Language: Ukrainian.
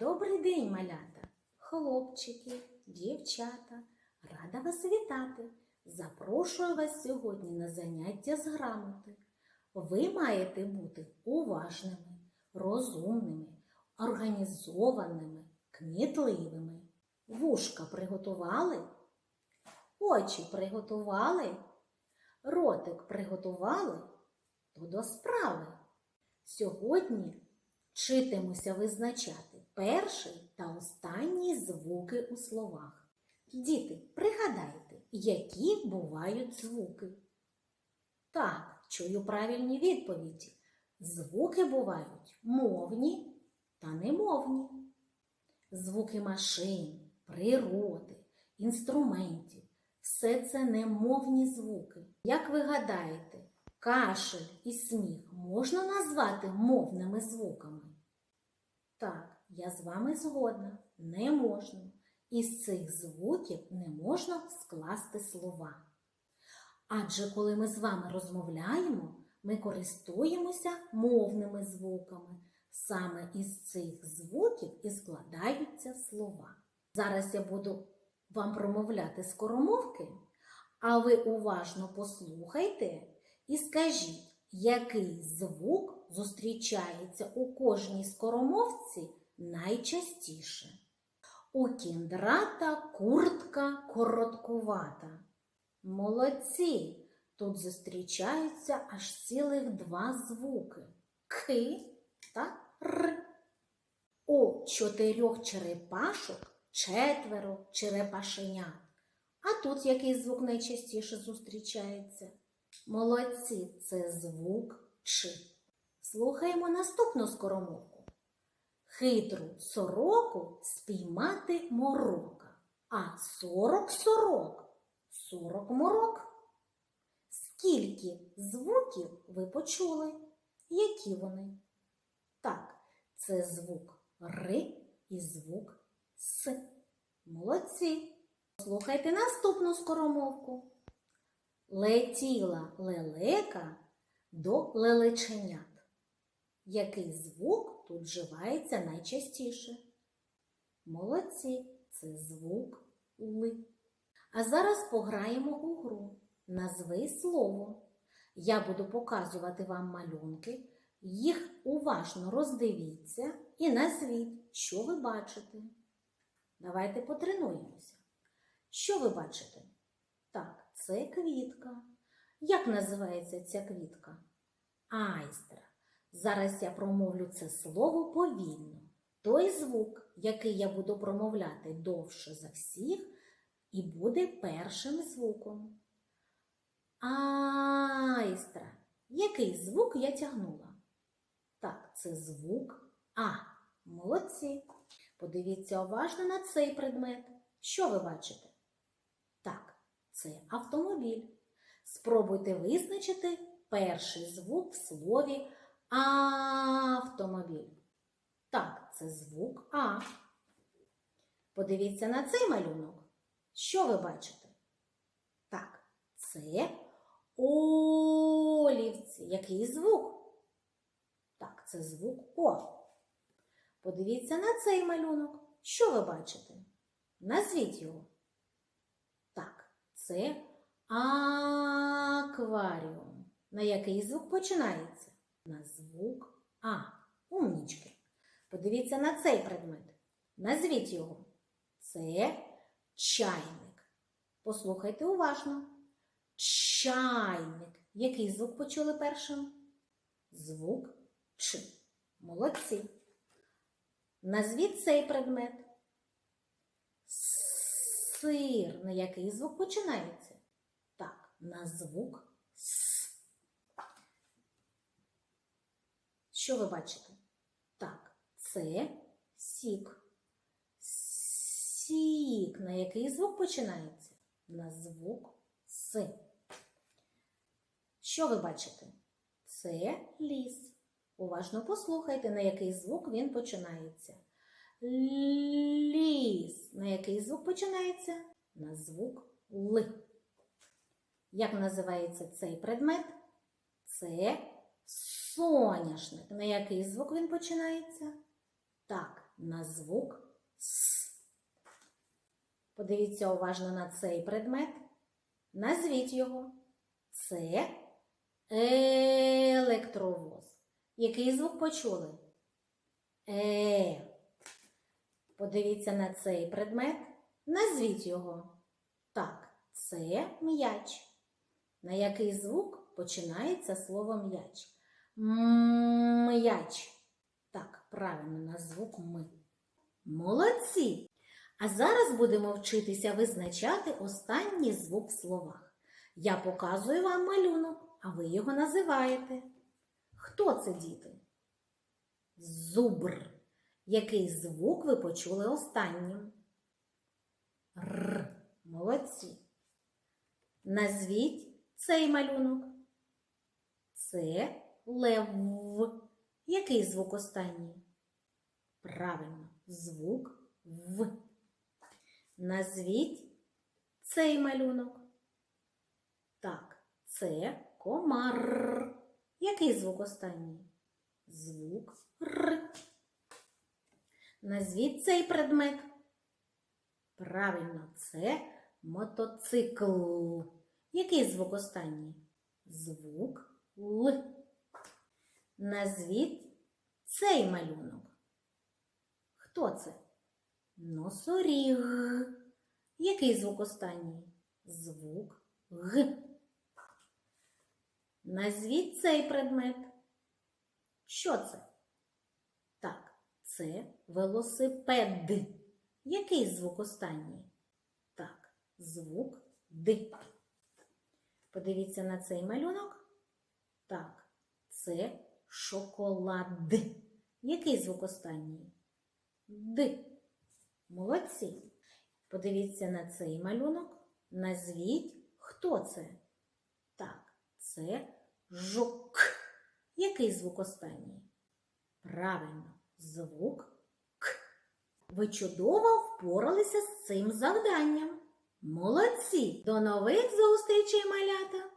Добрий день, малята, хлопчики, дівчата. Рада вас вітати. Запрошую вас сьогодні на заняття з грамоти. Ви маєте бути уважними, розумними, організованими, кмітливими. Вушка приготували? Очі приготували? Ротик приготували? То до справи. Сьогодні вчитимуся визначати перший та останній звуки у словах. Діти, пригадайте, які бувають звуки. Так, чую правильні відповіді. Звуки бувають мовні та немовні. Звуки машин, природи, інструментів все це немовні звуки. Як ви гадаєте, кашель і сміх можна назвати мовними звуками? Так, я з вами згодна, не можна. Із цих звуків не можна скласти слова. Адже коли ми з вами розмовляємо, ми користуємося мовними звуками. Саме із цих звуків і складаються слова. Зараз я буду вам промовляти скоромовки, а ви уважно послухайте і скажіть, який звук зустрічається у кожній скоромовці найчастіше. У кіндрата куртка короткувата. Молодці! Тут зустрічаються аж цілих два звуки ки та р. У чотирьох черепашок четверо черепашенят. А тут який звук найчастіше зустрічається? Молодці, це звук Ч. Слухаємо наступну скоромовку. Хитру сороку спіймати морока, а сорок сорок сорок морок. Скільки звуків ви почули? Які вони? Так, це звук Р і звук С. Молодці. Слухайте наступну скоромовку. Летіла лелека до лелеченят. Який звук тут вживається найчастіше? Молодці, це звук Л. А зараз пограємо у гру. Назви слово. Я буду показувати вам малюнки. Їх уважно роздивіться і назвіть, що ви бачите. Давайте потренуємося. Що ви бачите? Так, це квітка. Як називається ця квітка? Айстра. Зараз я промовлю це слово повільно. Той звук, який я буду промовляти довше за всіх, і буде першим звуком. Айстра. Який звук я тягнула? Так, це звук А. Молодці. Подивіться уважно на цей предмет. Що ви бачите? Це автомобіль. Спробуйте визначити перший звук в слові автомобіль. Так, це звук А. Подивіться на цей малюнок. Що ви бачите? Так, це олівці. Який звук? Так, це звук О. Подивіться на цей малюнок. Що ви бачите? Назвіть його. Це акваріум. На який звук починається? На звук А. Умнічки. Подивіться на цей предмет. Назвіть його. Це чайник. Послухайте уважно. Чайник. Який звук почули першим? Звук Ч. Молодці. Назвіть цей предмет. Сир. На який звук починається? Так, на звук С. Що ви бачите? Так, це сік. Сік. На який звук починається? На звук С. Що ви бачите? Це ліс. Уважно послухайте, на який звук він починається. Ліс. На який звук починається? На звук Л. Як називається цей предмет? Це соняшник. На який звук він починається? Так, на звук С. Подивіться уважно на цей предмет. Назвіть його. Це електровоз. Який звук почули? Е. Подивіться на цей предмет. Назвіть його. Так, це м'яч. На який звук починається слово м'яч? М'яч. Так, правильно, на звук ми. Молодці! А зараз будемо вчитися визначати останній звук в словах. Я показую вам малюнок, а ви його називаєте. Хто це, діти? Зубр. Який звук ви почули останнім? Р. Молодці. Назвіть цей малюнок. Це лев. Який звук останній? Правильно, звук В. Назвіть цей малюнок. Так, це комар. Який звук останній? Звук. Назвіть цей предмет. Правильно, це мотоцикл. Який звук останній? Звук Л. Назвіть цей малюнок. Хто це? Носоріг. Який звук останній? Звук Г. Назвіть цей предмет. Що це? Це велосипед. Який звук останній? Так, звук Д. Подивіться на цей малюнок. Так, це шоколад. Який звук останній? Д. Молодці. Подивіться на цей малюнок. Назвіть, хто це? Так, це жук. Який звук останній? Правильно, звук К. Ви чудово впоралися з цим завданням. Молодці! До нових зустрічей, малята!